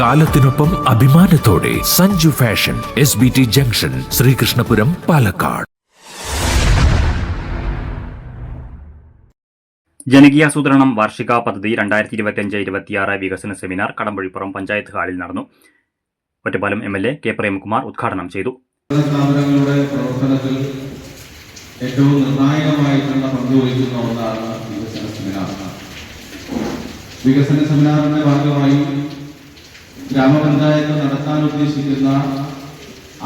കാലത്തിനൊപ്പം അഭിമാനത്തോടെ Sanju fashion S B T junction Sreekrishnapuram Palakkad. ജനകീയാസൂത്രണം വാർഷിക പദ്ധതി രണ്ടായിരത്തി ഇരുപത്തിയഞ്ച് ഇരുപത്തിയാറ് വികസന സെമിനാർ കടമ്പഴിപ്പുറം പഞ്ചായത്ത് ഹാളിൽ നടന്നു. Ottapalam M L A K Premkumar ഉദ്ഘാടനം ചെയ്തു. സ്ഥാപനങ്ങളുടെ പ്രവർത്തനത്തിൽ ഏറ്റവും നിർണായകമായിട്ടുള്ള പങ്ക് വഹിക്കുന്ന ഒന്നാണ് വികസന സെമിനാർ. വികസന സെമിനാറിന്റെ ഭാഗമായി ഗ്രാമപഞ്ചായത്ത് നടത്താൻ ഉദ്ദേശിക്കുന്ന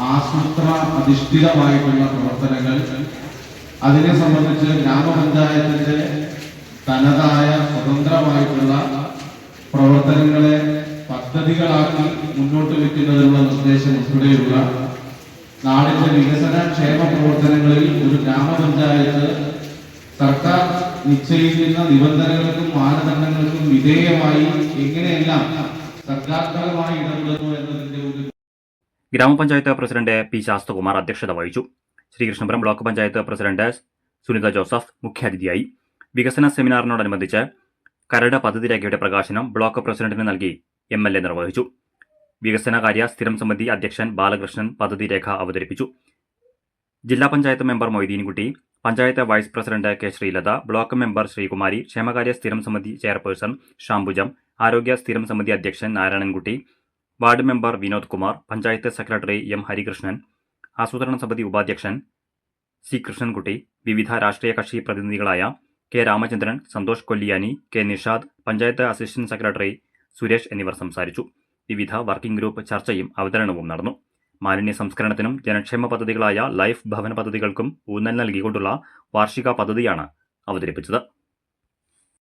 ആസൂത്ര അധിഷ്ഠിതമായിട്ടുള്ള പ്രവർത്തനങ്ങൾ അതിനെ സംബന്ധിച്ച് ഗ്രാമപഞ്ചായത്തിന്റെ തനതായ സ്വതന്ത്രമായിട്ടുള്ള പ്രവർത്തനങ്ങളെ പദ്ധതികളാക്കി മുന്നോട്ട് വെക്കുന്നതിനുള്ള നിർദ്ദേശം ഉൾപ്പെടെയുള്ള നാടിന്റെ വികസന ക്ഷേമ പ്രവർത്തനങ്ങളിൽ ഒരു ഗ്രാമപഞ്ചായത്ത് സർക്കാർ നിശ്ചയിക്കുന്ന നിബന്ധനകൾക്കും മാനദണ്ഡങ്ങൾക്കും വിധേയമായി എങ്ങനെയെല്ലാം എന്നതിന്റെ ഗ്രാമപഞ്ചായത്ത് പ്രസിഡന്റ് പി ശാസ്തകുമാർ അധ്യക്ഷത വഹിച്ചു. Sreekrishnapuram block panchayat president Sunitha Joseph മുഖ്യാതിഥിയായി. വികസന സെമിനാറിനോടനുബന്ധിച്ച് കരട് പദ്ധതി രേഖയുടെ പ്രകാശനം ബ്ലോക്ക് പ്രസിഡന്റിന് നൽകി എം എൽ എ നിർവഹിച്ചു. വികസനകാര്യ സ്ഥിരം സമിതി അധ്യക്ഷൻ ബാലകൃഷ്ണൻ പദ്ധതി രേഖ അവതരിപ്പിച്ചു. ജില്ലാ panchayat member Moideenkutty panchayat vice president K Sreelatha block member Sreekumari ക്ഷേമകാര്യ സ്ഥിരം സമിതി ചെയർപേഴ്സൺ ഷാംബുജം ആരോഗ്യ സ്ഥിരം സമിതി അധ്യക്ഷൻ Narayanankutty ward member Vinod Kumar panchayat secretary M Harikrishnan ആസൂത്രണ സമിതി ഉപാധ്യക്ഷൻ സി കൃഷ്ണൻകുട്ടി വിവിധ രാഷ്ട്രീയ കക്ഷി പ്രതിനിധികളായ K Ramachandran Santhosh Kolliyani K Nishad panchayat assistant secretary Suresh എന്നിവർ സംസാരിച്ചു. വിവിധ വർക്കിംഗ് ഗ്രൂപ്പ് ചർച്ചയും അവതരണവും നടന്നു. മാലിന്യ സംസ്കരണത്തിനും ജനക്ഷേമ പദ്ധതികളായ ലൈഫ് ഭവന പദ്ധതികൾക്കും ഊന്നൽ നൽകിക്കൊണ്ടുള്ള വാർഷിക പദ്ധതിയാണ് അവതരിപ്പിച്ചത്.